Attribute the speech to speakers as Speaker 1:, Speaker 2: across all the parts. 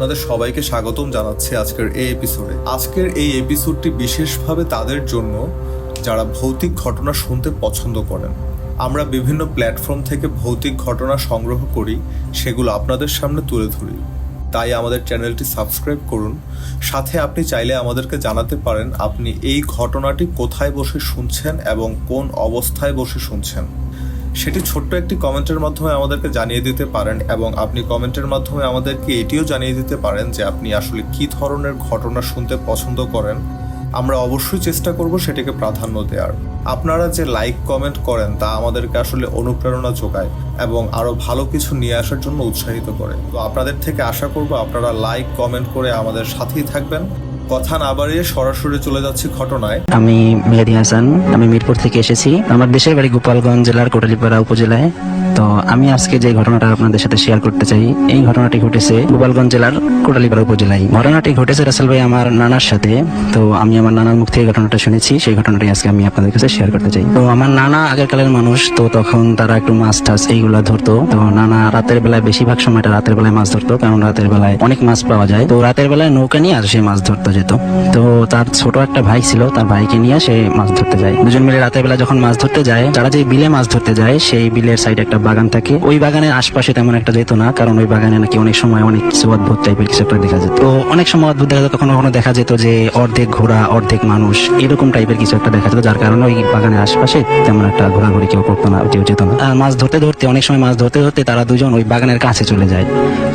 Speaker 1: আপনাদের সবাইকে স্বাগতম জানাচ্ছি আজকের এই এপিসোডে আজকের এই এপিসোডটি বিশেষভাবে তাদের জন্য যারা ভৌতিক ঘটনা শুনতে পছন্দ করেন। আমরা বিভিন্ন প্ল্যাটফর্ম থেকে ভৌতিক ঘটনা সংগ্রহ করি, সেগুলো আপনাদের সামনে তুলে ধরি। তাই আমাদের চ্যানেলটি সাবস্ক্রাইব করুন। সাথে আপনি চাইলে আমাদেরকে জানাতে পারেন, আপনি এই ঘটনাটি কোথায় বসে শুনছেন এবং কোন অবস্থায় বসে শুনছেন। সেটি ছোট্ট একটি কমেন্টের মাধ্যমে আমাদেরকে জানিয়ে দিতে পারেন এবং আপনি কমেন্টের মাধ্যমে আমাদেরকে এটিও জানিয়ে দিতে পারেন যে আপনি আসলে কী ধরনের ঘটনা শুনতে পছন্দ করেন। আমরা অবশ্যই চেষ্টা করব সেটিকে প্রাধান্য দেওয়ার। আপনারা যে লাইক, কমেন্ট করেন তা আমাদেরকে আসলে অনুপ্রেরণা যোগায় এবং আরও ভালো কিছু নিয়ে আসার জন্য উৎসাহিত করে। তো আপনাদের থেকে আশা করব আপনারা লাইক, কমেন্ট করে আমাদের সাথেই থাকবেন। কথা না বাড়িয়ে সরাসরি চলে যাচ্ছি ঘটনায়।
Speaker 2: আমি মেহেদি হাসান, আমি মিরপুর থেকে এসেছি। আমার দেশের বাড়ি গোপালগঞ্জ জেলার কোটালিপাড়া উপজেলায়। তো আমি আজকে যে ঘটনাটা আপনাদের সাথে শেয়ার করতে চাই, এই ঘটনাটি ঘটেছে গোপালগঞ্জ জেলার কোটালীপাড়া উপজেলায়। ঘটনাটি ঘটেছে রাসেল ভাই আমার নানার সাথে। তো আমি আমার নানার মুখ থেকে ঘটনাটা শুনেছি, সেই ঘটনাটি আজকে আমি আপনাদের কাছে শেয়ার করতে চাই। তো আমার নানা আগেরকালের মানুষ, তো তখন তারা একটু মাছ টাছ এইগুলা ধরতো। তো নানা রাতের বেলায় বেশিরভাগ সময়টা রাতের বেলায় মাছ ধরতো, কারণ রাতের বেলায় অনেক মাছ পাওয়া যায়। তো রাতের বেলায় নৌকা নিয়ে আর সে মাছ ধরতে যেত। তো তার ছোট একটা ভাই ছিল, তার ভাইকে নিয়ে সে মাছ ধরতে যায়। দুজন মিলে রাতের বেলা যখন মাছ ধরতে যায় তারা যে বিলে মাছ ধরতে যায়, সেই বিলের সাইডে একটা বাগান থাকে। ওই বাগানের আশপাশে তেমন একটা যেত না, কারণ ওই বাগানে নাকি অনেক সময় অনেক কিছু অদ্ভুত টাইপের কিছু একটা দেখা যেত। তো অনেক সময় অদ্ভুত দেখা যেত, কখনো কখনো দেখা যেত যে অর্ধেক ঘোড়া, অর্ধেক মানুষ, এরকম টাইপের কিছু একটা দেখা যেত, যার কারণে ওই বাগানের আশপাশে তেমন একটা ঘোরাঘুরি কেউ করতো না, কেউ যেত না। আর মাছ ধরতে ধরতে, অনেক সময় মাছ ধরতে ধরতে তারা দুজন ওই বাগানের কাছে চলে যায়।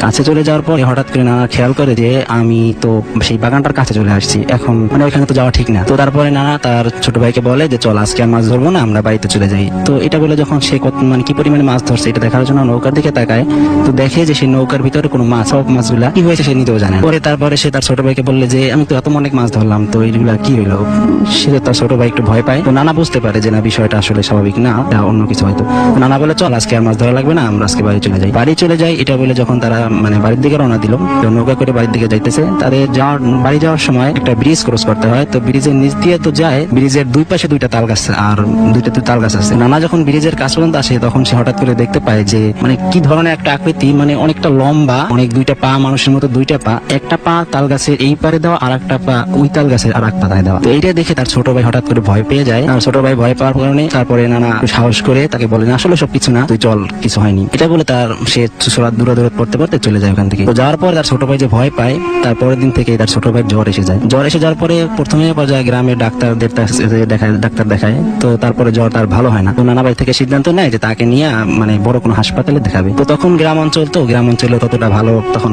Speaker 2: কাছে চলে যাওয়ার পরে হঠাৎ করে নানা খেয়াল করে যে আমি তো সেই বাগানটার কাছে চলে আসছি। এখন মানে ওইখানে তো যাওয়া ঠিক না। তো তারপরে নানা তার ছোট ভাইকে বলে যে, চল আজকে আর মাছ ধরবো না, আমরা বাড়িতে চলে যাই। তো এটা বলে যখন সে মানে কি পরিমাণে মাছ ধরছে এটা দেখার জন্য নৌকার দিকে তাকায়। তো দেখে যে সেই নৌকার ভিতরে কোনো মাছ সব মাছগুলা, কি হয়েছে সে নিজেও জানে। পরে তারপরে সে তার ছোট ভাইকে বললে যে, আমি তো এত অনেক মাছ ধরলাম, তো এইগুলা কি হইল? সে তার ছোট ভাই একটু ভয় পায়। তো নানা বুঝতে পারে যে না, বিষয়টা আসলে স্বাভাবিক না এটা অন্য কিছু হয়তো। তো নানা বলে, চল, আজকে আর মাছ ধরা লাগবে না, আমরা আজকে বাড়ি চলে যাই। বাড়ি চলে যাই এটা বলে যখন তারা মানে বাড়ির দিকে রওনা দিল, তো নৌকা করে বাড়ির দিকে যাইতেছে। তাদের যাওয়ার, বাড়ি যাওয়ার সময় একটা ব্রিজ ক্রস করতে হয়। তো ব্রিজের নিচ দিয়ে তো যায় ব্রিজের দুই পাশে দুইটা তাল গাছ আর দুইটা তো তাল গাছ আছে। নানা যখন ব্রিজের কাছ পর্যন্ত আসে, তখন সে হঠাৎ করে দেখতে পায় যে মানে কি ধরনের একটা আকৃতি মানে অনেকটা লম্বা, অনেক দুইটা পা মানুষের মতো দুইটা পা, একটা পা তাল গাছের এই পারে দেওয়া, আর একটা পা ওই তাল গাছের আর এক পাতায় দেওয়া। তো এইটা দেখে তার ছোট ভাই হঠাৎ করে ভয় পেয়ে যায়। আর ছোট ভাই ভয় পাওয়ার কারণে তারপরে নানা সাহস করে তাকে বলে, না, আসলে সব কিছু না, তুই চল, কিছু হয়নি। এটা বলে তার, সে সোরা দূরে দূরে পড়তে পড়তে চলে যায় ওখান থেকে। তো যাওয়ার পর তার ছোট ভাই যে ভয় পায় তারপরের দিন থেকে তার ছোট ভাই জ্বর এসে যায়। জ্বর এসে যাওয়ার পরে প্রথমে পর্যায়ে গ্রামের ডাক্তারদের দেখায় ডাক্তার দেখায়। তো তারপরে জ্বর তার ভালো হয় না। তো নানা ভাই থেকে সিদ্ধান্ত নেয় যে তাকে নিয়ে মানে বড় কোনো হাসপাতালে দেখাবে। তো তখন গ্রাম অঞ্চল তো, গ্রাম অঞ্চলে ততটা ভালো তখন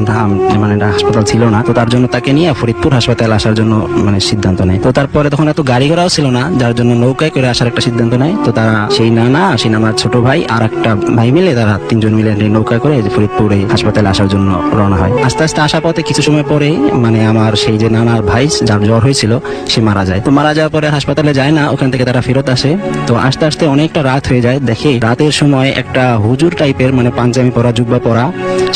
Speaker 2: মানে হাসপাতাল ছিল না। তো তার জন্য তাকে নিয়ে ফরিদপুর হাসপাতালে আসার জন্য মানে সিদ্ধান্ত নেয়। তো তারপরে তখন এত গাড়ি ঘোড়াও ছিল না, যার জন্য নৌকায় করে আসার একটা সিদ্ধান্ত নেয়। তো তারা সেই নানা, সেই নানার ছোট ভাই আর একটা ভাই মিলে তারা তিনজন মিলে নৌকায় করে ফরিদপুরে হাসপাতালে আসার জন্য রওনা হয়। আস্তে আস্তে আসার পথে কিছু সময় পরে মানে আমার সেই যে নানার ভাই যার জ্বর হয়েছিল, সে মারা যায়। তো মারা যাওয়ার পরে হাসপাতালে যায় না, ওখান থেকে তারা ফেরত আসে। তো আস্তে আস্তে অনেকটা রাত হয়ে যায়। দেখে রাতের সময় একটা হুজুর টাইপের মানে পাঞ্জাবি পরা, জুব্বা পরা,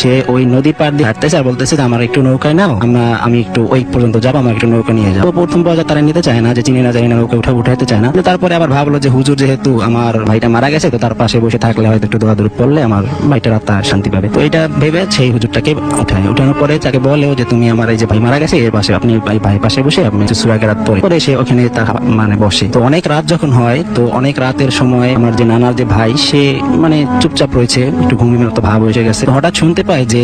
Speaker 2: সে ওই নদীর পাড় দিয়ে হাঁটতেছে আর বলতেছে যে, আমার একটু নৌকায় নাও, আমরা, আমি একটু ওই পর্যন্ত যাব, আমার একটু নৌকা নিয়ে যাব। প্রথম পর্যায়ে তারা নিতে চায় না, যে চিনি না, জানি না নৌকা উঠা উঠাইতে চায় না। তারপরে আবার ভাবলো যে, হুজুর যেহেতু আমার ভাইটা মারা গেছে, তো তার পাশে বসে থাকলে হয়তো একটু দৌড়াদৌড়ি পড়লে আমার ভাইটার আত্মা শান্তি পাবে। তো এটা ভেবে সেই হুজুরটাকে উঠায়। উঠানোর পরে তাকে বলেও যে, তুমি আমার এই যে ভাই মারা গেছে, এর পাশে আপনি ভাই ভাই পাশে বসে আপনি সুরাগে রাত পরে পরে সে ওখানে তা মানে বসে। তো অনেক রাত যখন হয়, তো অনেক রাতের সময় আমার যে নানার যে ভাই, সে মানে চুপচাপ রয়েছে একটু ঘুমিয়ে মতো ভাব হয়ে গেছে। হঠাৎ শুনতে পায় যে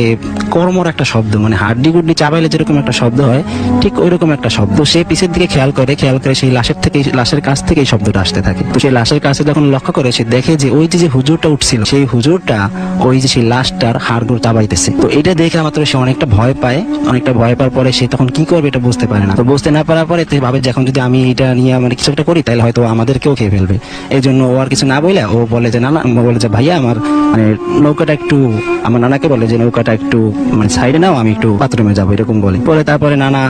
Speaker 2: কর্মর একটা শব্দ মানে হাড্ডি গুড্ডি চাবাইলে যেরকম একটা শব্দ হয়, ঠিক ওই রকম একটা শব্দ। সে পিছের দিকে খেয়াল করে খেয়াল করে সেই লাশের থেকে, লাশের কাছ থেকে এই শব্দটা আসতে থাকে। তো সেই লাশের কাছে যখন লক্ষ্য করে, সে দেখে যে ওই যে হুজুরটা উঠছিল, সেই হুজুরটা ওই যে সেই লাশটার হাড়গুলো চাবাইতেছে। তো এটা দেখে মাত্র সে অনেকটা ভয় পায়। অনেকটা ভয় পাওয়ার পরে সে তখন কি করবে এটা বুঝতে পারে না। তো বুঝতে না পারার পরে তো ভাবে যে এখন যদি আমি এটা নিয়ে মানে কিছু একটা করি, তাহলে হয়তো আমাদেরকেও খেয়ে ফেলবে। এই জন্য ও আর কিছু না বলে ও বলে যে, না বলে যে, ভাইয়া, আমার মানে নৌকাটা একটু, আমার নানাকে বলে যে, নৌকাটা একটু মানে সাইডে নাও, আমি একটু বাথরুমে যাব, এরকম বলে। পরে তারপরে নানা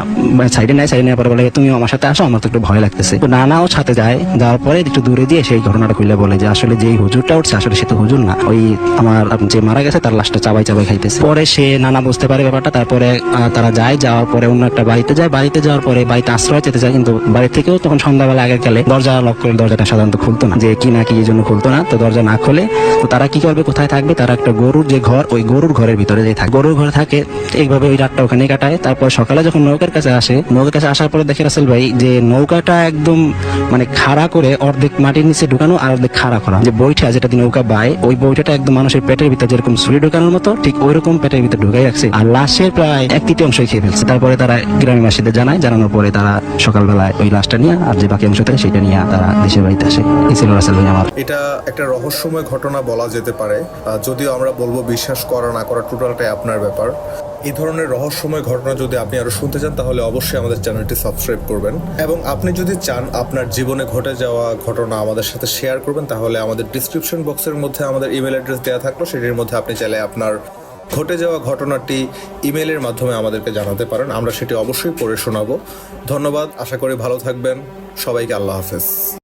Speaker 2: সাইডে নেয় সাইডে নেওয়ার পরে বলে, তুমি আমার সাথে আসো, আমার তো একটু ভয় লাগতেছে। তো নানাও সাথে যায়, যাওয়ার পরে একটু দূরে দিয়ে সেই ঘটনাটা খুলে বলে যে, আসলে যে হুজুরটা উঠছে, আসলে সে তো হুজুর না। ওই আমার, যে মারা গেছে, তার চাবাই চাবাই খাইতেছে। পরে সে, নানা বুঝতে পারে ব্যাপারটা, তারপরে তারা যায়, যাওয়ার পরে অন্য একটা বাড়িতে যায়। বাড়িতে যাওয়ার পরে বাড়িতে আশ্রয় যেতে যায়, কিন্তু বাড়ি থেকেও তখন সন্ধ্যাবেলা আগের কালে দরজা লক করে, দরজাটা সাধারণত খুলতো না। যে কি না কি এই জন্য খুলতো না, তো দরজা না খুলে, তো তারা কি করবে, কোথায় থাকবে? তারা একটা গরুর যে ঘর, ওই গরুর ঘরের ভিতরে যে থাকে গরুর ঘরে থাকে, এইভাবে ওই রাতটা ওখানে কাটায়। তারপর সকালে যখন নৌকার কাছে আসে, নৌকার কাছে আসার পরে দেখে রাসেল ভাই যে নৌকাটা একদম মানে খাড়া করে অর্ধেক মাটির নিচে ঢুকানো আর অর্ধেক খাড়া করা। যে বইটা যেটা দিয়ে নৌকা বায়, ওই বইটাটা একদম মানুষের পেটের ভিতরে যেরকম ছুরি ঢুকানোর মতো, ঠিক ওই রকম পেটের ভিতর ঢুকাই রাখছে। আর লাশের প্রায় এক তৃতীয়াংশই খেয়ে ফেলছে। তারপরে তারা গ্রামের মাসিদে জানায়, জানানোর পরে তারা সকালবেলায় ওই লাশটা নিয়ে আর যে বাকি অংশ থাকে সেটা নিয়ে তারা দেশের বাড়িতে আসে। এই ছিল রাসেল ভাই আমার।
Speaker 1: এটা একটা রহস্যময় ঘটনা বলা যেতে পারে। যদিও আমরা বলব বিশ্বাস করা না করা টোটালটাই আপনার ব্যাপার। এই ধরনের রহস্যময় ঘটনা যদি আপনি আরও শুনতে চান, তাহলে অবশ্যই আমাদের চ্যানেলটি সাবস্ক্রাইব করবেন। এবং আপনি যদি চান আপনার জীবনে ঘটে যাওয়া ঘটনা আমাদের সাথে শেয়ার করবেন, তাহলে আমাদের ডিসক্রিপশন বক্সের মধ্যে আমাদের ইমেল অ্যাড্রেস দেওয়া থাকল, সেটির মধ্যে আপনি চাইলে আপনার ঘটে যাওয়া ঘটনাটি ইমেলের মাধ্যমে আমাদেরকে জানাতে পারেন। আমরা সেটি অবশ্যই পড়ে শোনাবো। ধন্যবাদ, আশা করি ভালো থাকবেন। সবাইকে আল্লাহ হাফেজ।